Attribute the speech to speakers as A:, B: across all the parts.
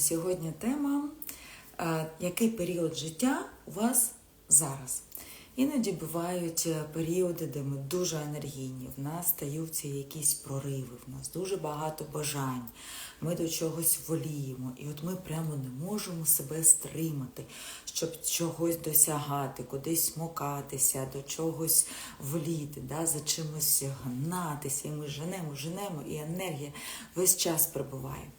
A: Сьогодні тема, е, який період життя у вас зараз. Іноді бувають е, періоди, де ми дуже енергійні, в нас стаються якісь прориви, в нас дуже багато бажань, ми до чогось воліємо, і от ми прямо не можемо себе стримати, щоб чогось досягати, кудись смокатися, до чогось воліти, да, за чимось гнатися. І ми женемо, женемо, і енергія весь час прибуває.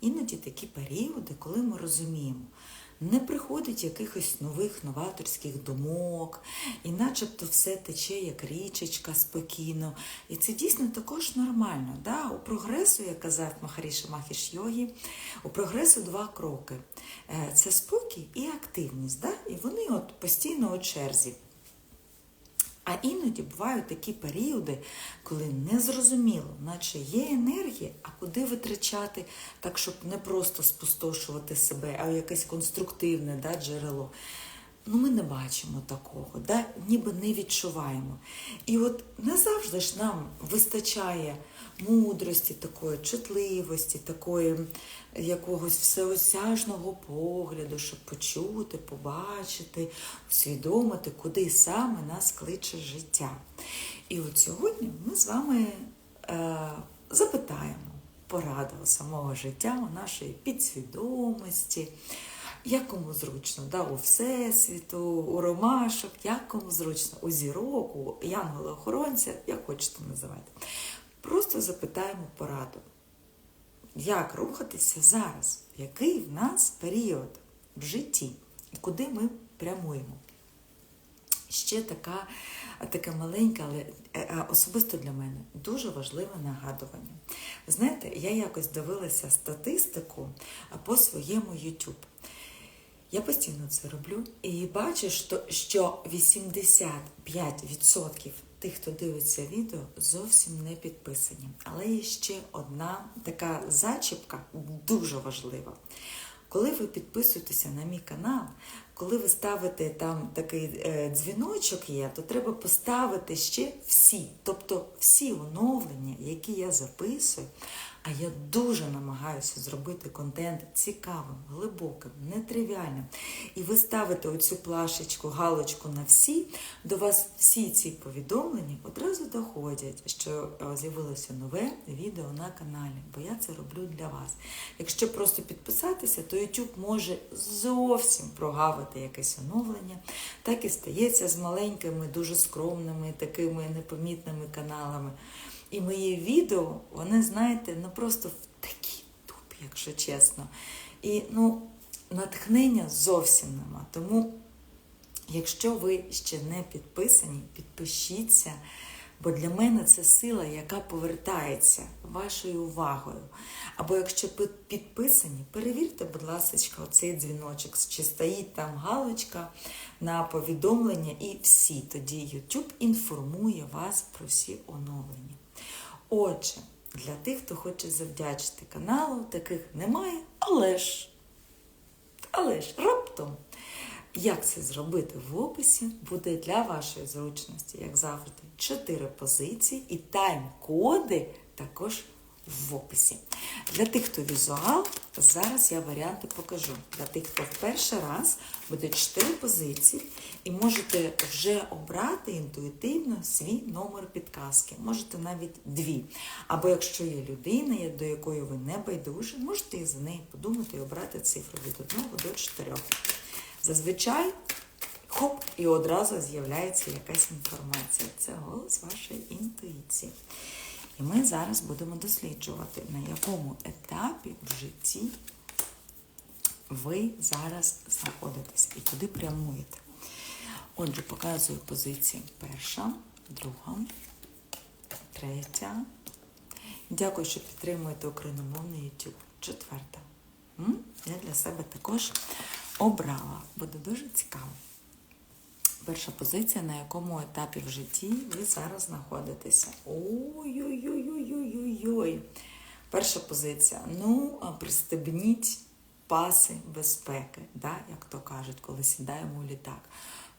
A: Іноді такі періоди, коли ми розуміємо, не приходить якихось нових новаторських думок, і начебто все тече як річечка спокійно. І це дійсно також нормально. Да? У прогресу, як казав Махаріша Махіш Йогі, у прогресу два кроки: Е, це спокій і активність. Да? І вони от постійно у черзі. А іноді бувають такі періоди, коли незрозуміло, наче є енергія, а куди витрачати, так, щоб не просто спустошувати себе, а якесь конструктивне да, джерело. Ну, ми не бачимо такого, да? ніби не відчуваємо. І от не завжди ж нам вистачає мудрості, такої чутливості, такої якогось всеосяжного погляду, щоб почути, побачити, усвідомити, куди саме нас кличе життя. І от сьогодні ми з вами е, запитаємо пораду самого життя у нашої підсвідомості. Як кому зручно, да, у Всесвіту, у ромашок, як кому зручно, у зірок, у янгола-охоронця, як хочете називати. Просто запитаємо пораду, як рухатися зараз, який в нас період в житті, куди ми прямуємо. Ще така, таке маленьке, але е, особисто для мене дуже важливе нагадування. Знаєте, я якось дивилася статистику по своєму YouTube. Я постійно це роблю і бачу, що 85% тих, хто дивиться відео, зовсім не підписані. Але є ще одна така зачіпка дуже важлива. Коли ви підписуєтеся на мій канал, коли ви ставите там такий е, дзвіночок є, то треба поставити ще всі, тобто всі оновлення, які я записую. А я дуже намагаюся зробити контент цікавим, глибоким, нетривіальним. І ви ставите оцю плашечку, галочку на всі, до вас всі ці повідомлення одразу доходять, що з'явилося нове відео на каналі, бо я це роблю для вас. Якщо просто підписатися, то YouTube може зовсім прогавити якесь оновлення. Так і стається з маленькими, дуже скромними, такими непомітними каналами. І мої відео, вони, знаєте, ну просто в такій дупі, якщо чесно. І ну, натхнення зовсім нема. Тому, якщо ви ще не підписані, підпишіться. Бо для мене це сила, яка повертається вашою увагою. Або якщо підписані, перевірте, будь ласка, оцей дзвіночок, чи стоїть там галочка на повідомлення, і всі. Тоді YouTube інформує вас про всі оновлення. Отже, для тих, хто хоче завдячити каналу, таких немає, але ж, але ж раптом. Як це зробити в описі, буде для вашої зручності, як завжди, 4 позиції і тайм-коди також в описі. Для тих, хто візуал, зараз я варіанти покажу. Для тих, хто в перший раз буде 4 позиції, і можете вже обрати інтуїтивно свій номер підказки. Можете навіть дві. Або якщо є людина, до якої ви не байдужі, можете і за неї подумати і обрати цифру від 1 до 4. Зазвичай хоп, і одразу з'являється якась інформація. Це голос вашої інтуїції. І ми зараз будемо досліджувати, на якому етапі в житті ви зараз знаходитесь і куди прямуєте. Отже, показую позиції перша, друга, третя. Дякую, що підтримуєте україномовний YouTube. Четверта. Я для себе також обрала. Буде дуже цікаво. Перша позиція, на якому етапі в житті ви зараз знаходитеся. Ой-ой-ой-ой-ой-ой. Перша позиція. Ну, пристебніть паси безпеки, да, як то кажуть, коли сідаємо у літак.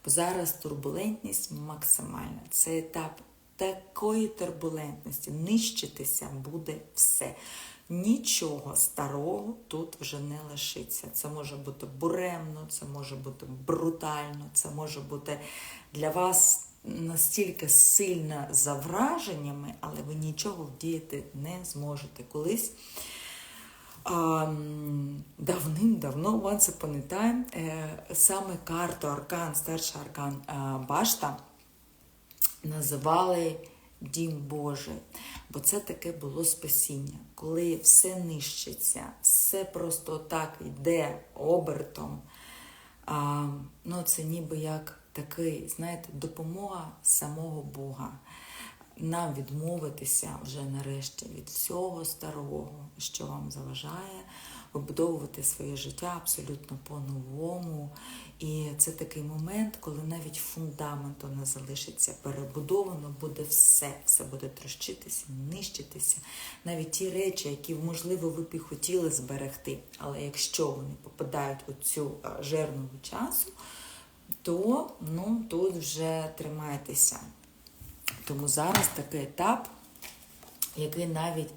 A: Бо зараз турбулентність максимальна. Це етап такої турбулентності, нищитися буде все. Нічого старого тут вже не лишиться. Це може бути буремно, це може бути брутально, це може бути для вас настільки сильно за враженнями, але ви нічого вдіяти не зможете. Колись давним-давно, once upon a time, е, саме карту Аркан, старший аркан е, Башта називали Дім Божий, бо це таке було спасіння, коли все нищиться, все просто так йде обертом. А, ну, це ніби як такий, знаєте, допомога самого Бога. Нам відмовитися вже нарешті від всього старого, що вам заважає, вибудовувати своє життя абсолютно по-новому. І це такий момент, коли навіть фундаменту не залишиться перебудовано, буде все, все буде трощитися, нищитися. Навіть ті речі, які, можливо, ви б і хотіли зберегти, але якщо вони попадають у цю е, жернову часу, то ну, тут вже тримайтеся. Тому зараз такий етап, який навіть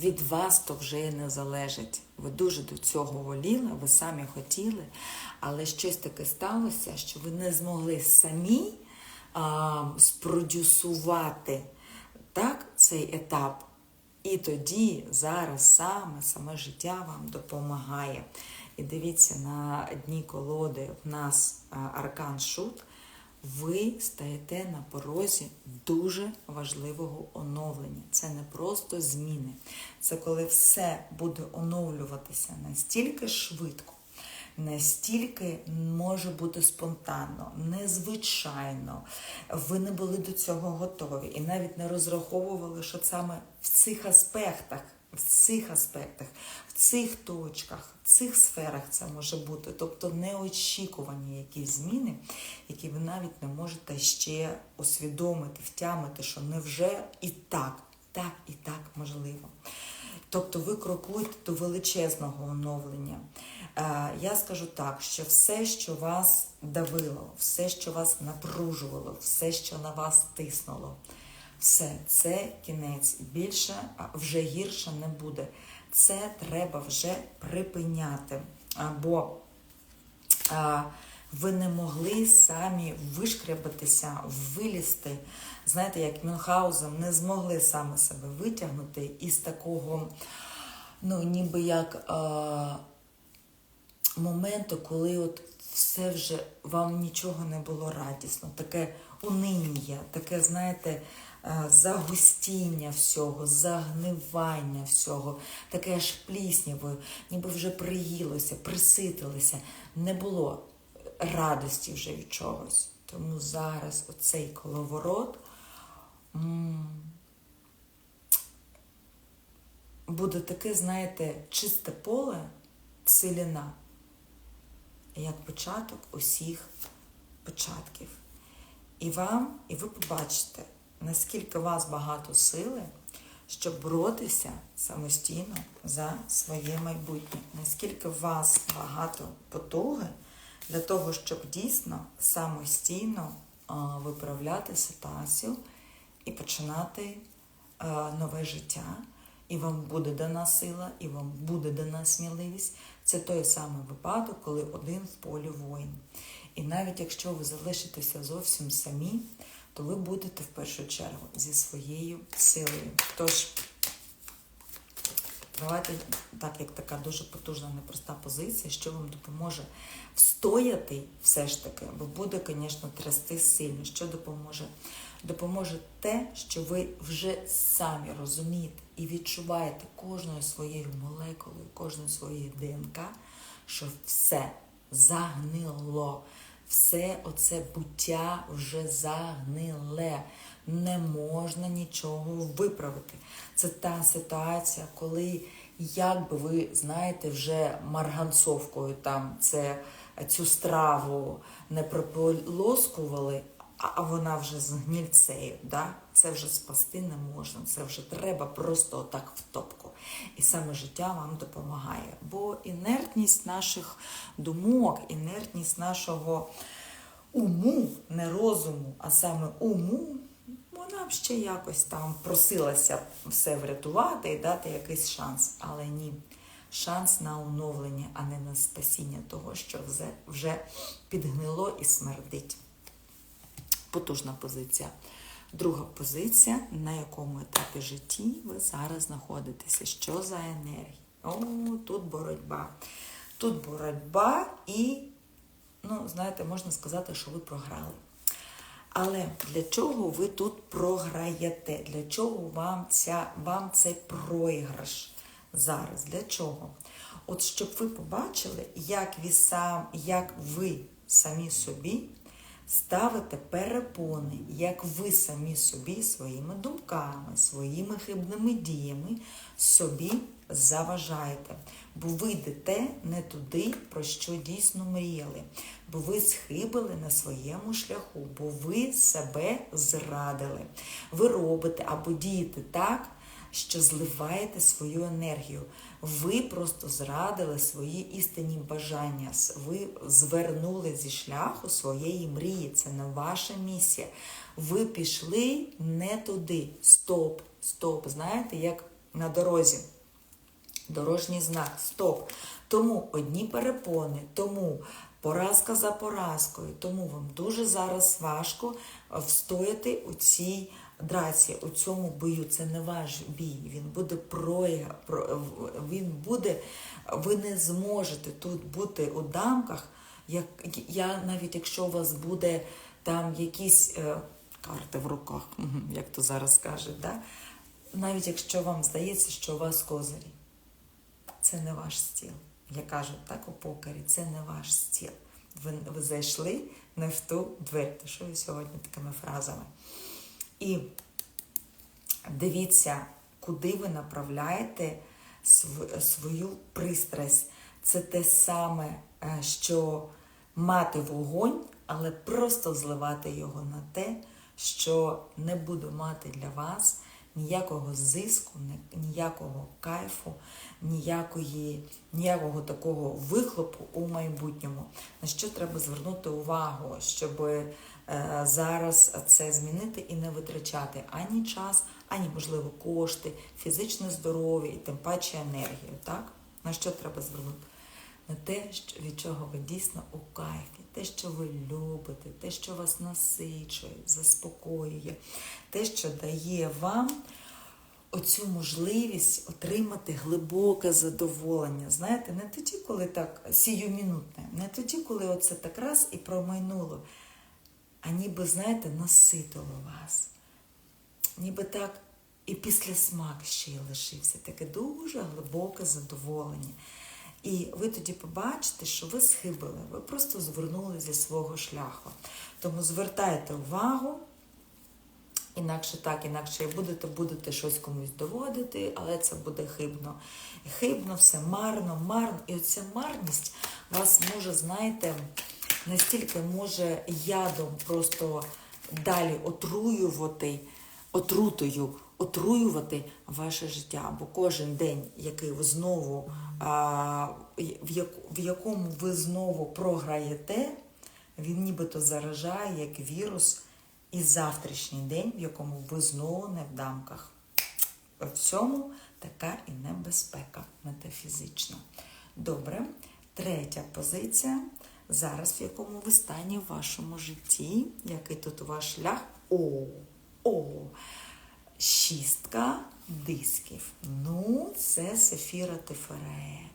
A: від вас то вже і не залежить. Ви дуже до цього воліли, ви самі хотіли, але щось таке сталося, що ви не змогли самі а, спродюсувати так, цей етап. І тоді зараз саме саме життя вам допомагає. І дивіться, на дні колоди в нас аркан шут. Ви стаєте на порозі дуже важливого оновлення. Це не просто зміни. Це коли все буде оновлюватися настільки швидко, настільки може бути спонтанно, незвичайно. Ви не були до цього готові і навіть не розраховували, що саме в цих аспектах. В цих аспектах, в цих точках, в цих сферах це може бути, тобто неочікувані якісь зміни, які ви навіть не можете ще усвідомити, втямити, що невже і так, так і так можливо. Тобто ви крокуєте до величезного оновлення. Е, Я скажу так, що все, що вас давило, все, що вас напружувало, все, що на вас тиснуло, все, це кінець. Більше вже гірше не буде. Це треба вже припиняти. Бо ви не могли самі вишкрябатися, вилізти. Знаєте, як Мюнхгаузен не змогли саме себе витягнути із такого, ну, ніби як а, моменту, коли от все вже вам нічого не було радісно, таке униння, таке, знаєте, загустіння всього, загнивання всього, таке аж пліснявою, ніби вже приїлося, приситилося. Не було радості вже від чогось. Тому зараз оцей коловорот буде таке, знаєте, чисте поле, ціліна, як початок усіх початків. І вам, і ви побачите, наскільки у вас багато сили, щоб боротися самостійно за своє майбутнє, наскільки у вас багато потуги для того, щоб дійсно самостійно виправляти ситуацію і починати нове життя. І вам буде дана сила, і вам буде дана сміливість. Це той самий випадок, коли один в полі воїн. І навіть якщо ви залишитеся зовсім самі, то ви будете в першу чергу зі своєю силою. Тож, давайте, так як така дуже потужна, непроста позиція, що вам допоможе встояти все ж таки, бо буде, звісно, трясти сильно. Що допоможе? Допоможе те, що ви вже самі розумієте і відчуваєте кожною своєю молекулою, кожною своєю ДНК, що все загнило все оце буття вже загниле. Не можна нічого виправити. Це та ситуація, коли, як би ви знаєте, вже марганцовкою там це, цю страву не прополоскували, а вона вже з гнільцею. Да? Це вже спасти не можна. Це вже треба просто отак в топку. І саме життя вам допомагає. Бо інертність наших думок, інертність нашого уму, не розуму, а саме уму, вона б ще якось там просилася все врятувати і дати якийсь шанс. Але ні, шанс на оновлення, а не на спасіння того, що вже, вже підгнило і смердить. Потужна позиція. Друга позиція, на якому етапі житті ви зараз знаходитеся. Що за енергія? О, тут боротьба. Тут боротьба і, ну, знаєте, можна сказати, що ви програли. Але для чого ви тут програєте? Для чого вам, ця, вам цей програш зараз? Для чого? От щоб ви побачили, як ви, сам, як ви самі собі ставите перепони, як ви самі собі своїми думками, своїми хибними діями собі заважаєте. Бо ви йдете не туди, про що дійсно мріяли, бо ви схибили на своєму шляху, бо ви себе зрадили. Ви робите або дієте так, що зливаєте свою енергію. Ви просто зрадили свої істинні бажання. Ви звернули зі шляху своєї мрії. Це не ваша місія. Ви пішли не туди. Стоп, стоп. Знаєте, як на дорозі. Дорожній знак, стоп. Тому одні перепони, тому поразка за поразкою, тому вам дуже зараз важко встояти у цій драці, у цьому бою. Це не ваш бій. Він буде прояв, він буде, ви не зможете тут бути у дамках. Як я навіть якщо у вас буде там якісь е, карти в руках, як то зараз кажуть, да? навіть якщо вам здається, що у вас козирі це не ваш стіл. Я кажу, так у покері, це не ваш стіл. Ви, ви зайшли не в ту двері. То що ви сьогодні такими фразами? І дивіться, куди ви направляєте свою пристрасть. Це те саме, е, що мати вогонь, але просто зливати його на те, що не буде мати для вас ніякого зиску, ніякого кайфу, ніякої, ніякого такого вихлопу у майбутньому. На що треба звернути увагу, щоб е, зараз це змінити і не витрачати ані час, ані, можливо, кошти, фізичне здоров'я і тим паче енергію. Так? На що треба звернути? На те, від чого ви дійсно у кайфі, те, що ви любите, те, що вас насичує, заспокоює, те, що дає вам оцю можливість отримати глибоке задоволення. Знаєте, не тоді, коли так сіюмінутне, не тоді, коли оце так раз і промайнуло, а ніби, знаєте, наситило вас. Ніби так і після смак ще й лишився. Таке дуже глибоке задоволення. І ви тоді побачите, що ви схибили, ви просто звернули зі свого шляху. Тому звертайте увагу, інакше так, інакше будете, будете щось комусь доводити, але це буде хибно. Хибно, все марно, марно. І оця марність вас може, знаєте, настільки може ядом просто далі отруювати, отрутою отруювати ваше життя. Бо кожен день, який ви знову, в якому ви знову програєте, він нібито заражає як вірус і завтрашній день, в якому ви знову не в дамках. В цьому така і небезпека метафізична. Добре, третя позиція. Зараз, в якому ви стані в вашому житті, який тут ваш шлях. О, о! Шістка дисків. Ну, це Сефіра Теферет.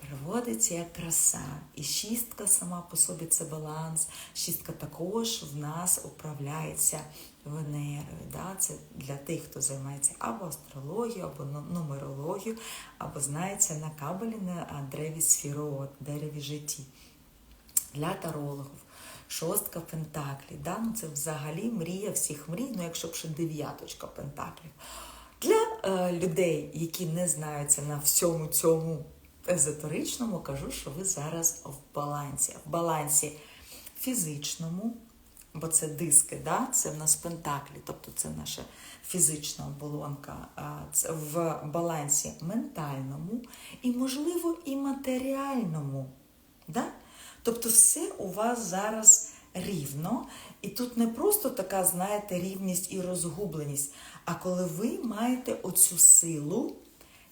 A: Переводиться як краса. І шістка сама по собі це баланс. Шістка також в нас управляється Венерою. Да? Це для тих, хто займається або астрологією, або нумерологією, або знається на кабелі на древі сфірот, дереві житті. Для тарологів шостка пентаклів. Да? Ну, Це взагалі мрія всіх мрій, ну якщо б ще дев'яточка пентаклів. Для е, людей, які не знаються на всьому цьому езотеричному, кажу, що ви зараз в балансі. В балансі фізичному, бо це диски, да? це в нас пентаклі, тобто це наша фізична оболонка, це в балансі ментальному і, можливо, і матеріальному. Да? Тобто, все у вас зараз рівно. І тут не просто така, знаєте, рівність і розгубленість, а коли ви маєте оцю силу,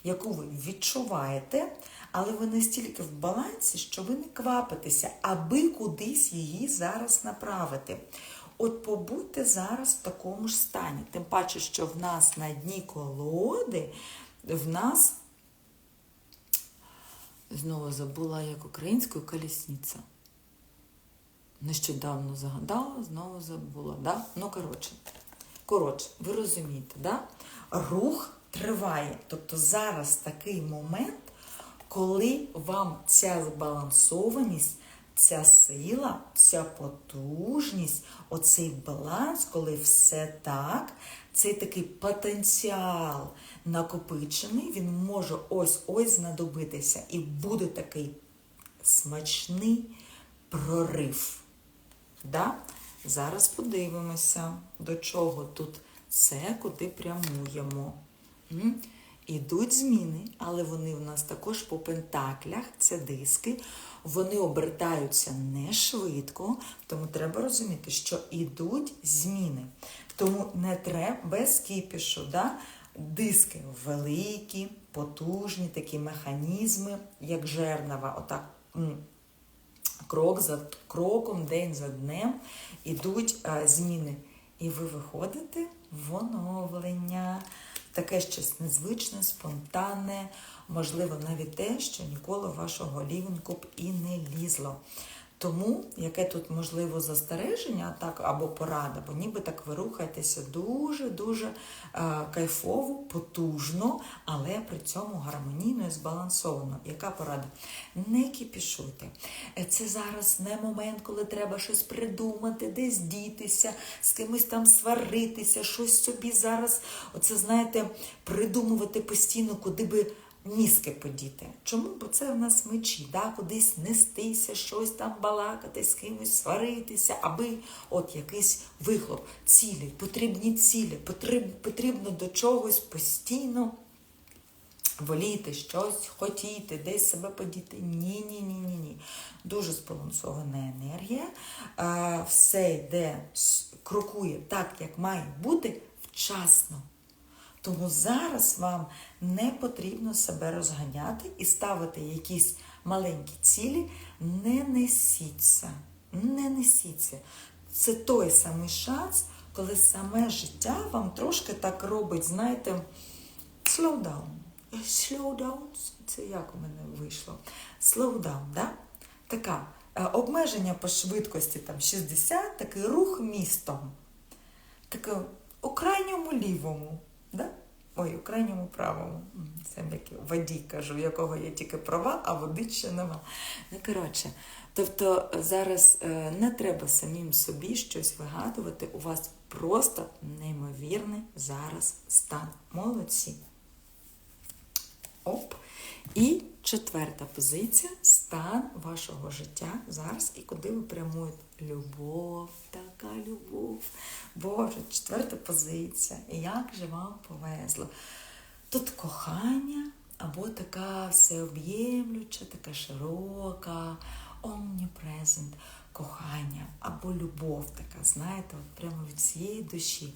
A: яку ви відчуваєте, але ви настільки в балансі, що ви не квапитеся, аби кудись її зараз направити. От побудьте зараз в такому ж стані. Тим паче, що в нас на дні колоди, в нас, знову забула як українською колісниця. Нещодавно загадала, знову забула. Да? Ну, коротше, коротше, ви розумієте, да? рух триває. Тобто зараз такий момент, коли вам ця збалансованість, ця сила, ця потужність, оцей баланс, коли все так, цей такий потенціал накопичений, він може ось-ось знадобитися. І буде такий смачний прорив. Да? Зараз подивимося, до чого тут це, куди прямуємо. Ідуть зміни, але вони в нас також по пентаклях, це диски. Вони обертаються не швидко, тому треба розуміти, що ідуть зміни. Тому не треба без кіпішу. Да? Диски великі, потужні, такі механізми, як жернова. Отак крок за кроком, день за днем ідуть а, зміни. І ви виходите в оновлення. Таке щось незвичне, спонтанне, можливо, навіть те, що ніколи в вашого лівенку б і не лізло. Тому, яке тут можливо застереження, так, або порада, бо ніби так ви рухаєтеся дуже-дуже е, кайфово, потужно, але при цьому гармонійно і збалансовано. Яка порада? Не кіпішуйте. Е, це зараз не момент, коли треба щось придумати, десь дітися, з кимось там сваритися, щось собі зараз, оце, знаєте, придумувати постійно, куди би ніски подіти. Чому? Бо це в нас мечі, да? кудись нестися, щось там балакати, з кимось сваритися, аби от якийсь вихлоп, цілі, потрібні цілі, потріб, потрібно до чогось постійно воліти, щось хотіти, десь себе подіти. Ні, ні, ні, ні, ні. Дуже збалансована енергія. Все йде, крокує так, як має бути вчасно. Тому зараз вам не потрібно себе розганяти і ставити якісь маленькі цілі. Не несіться. Не несіться. Це той самий шанс, коли саме життя вам трошки так робить, знаєте, slow down. Slow down, це як у мене вийшло? Slow down, да? Така е, обмеження по швидкості там 60, такий рух містом. Такий у крайньому лівому. Да? Ой, у крайньому правому. Це як водій кажу, у якого є тільки права, а води ще нема. Ну, коротше, тобто зараз е, не треба самим собі щось вигадувати. У вас просто неймовірний зараз стан. Молодці. Оп. І четверта позиція стан вашого життя зараз і куди ви прямуєте. Любов, така любов. Боже, четверта позиція. І як же вам повезло? Тут кохання або така всеоб'ємлюча, така широка, omnipresent кохання або любов така, знаєте, от прямо від всієї душі.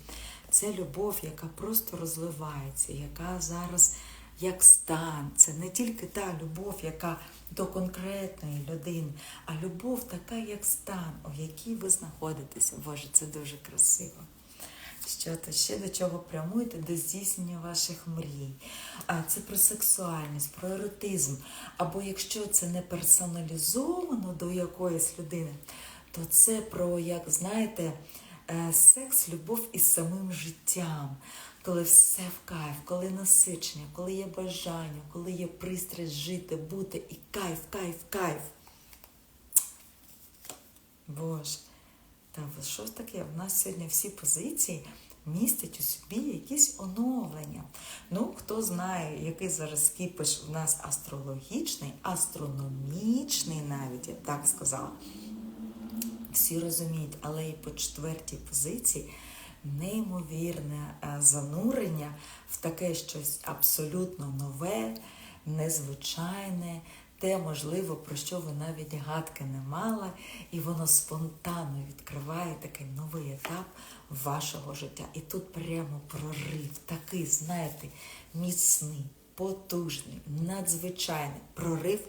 A: Це любов, яка просто розливається, яка зараз як стан. Це не тільки та любов, яка до конкретної людини, а любов така, як стан, у якій ви знаходитеся. Боже, це дуже красиво. Що то ще до чого прямуєте, до здійснення ваших мрій. А це про сексуальність, про еротизм. Або якщо це не персоналізовано до якоїсь людини, то це про, як знаєте, е, секс, любов із самим життям коли все в кайф, коли насичення, коли є бажання, коли є пристрасть жити, бути і кайф, кайф, кайф. Боже, та що ж таке? У нас сьогодні всі позиції містять у собі якісь оновлення. Ну, хто знає, який зараз кіпиш у нас астрологічний, астрономічний навіть, я так сказала. Всі розуміють, але і по четвертій позиції неймовірне е, занурення в таке щось абсолютно нове, незвичайне, те, можливо, про що ви навіть гадки не мали, і воно спонтанно відкриває такий новий етап вашого життя. І тут прямо прорив, такий, знаєте, міцний, потужний, надзвичайний прорив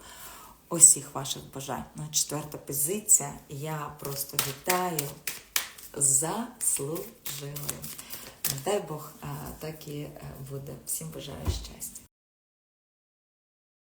A: усіх ваших бажань. Ну, четверта позиція. Я просто вітаю заслужили. Дай Бог, так і е, буде. Всім бажаю щастя.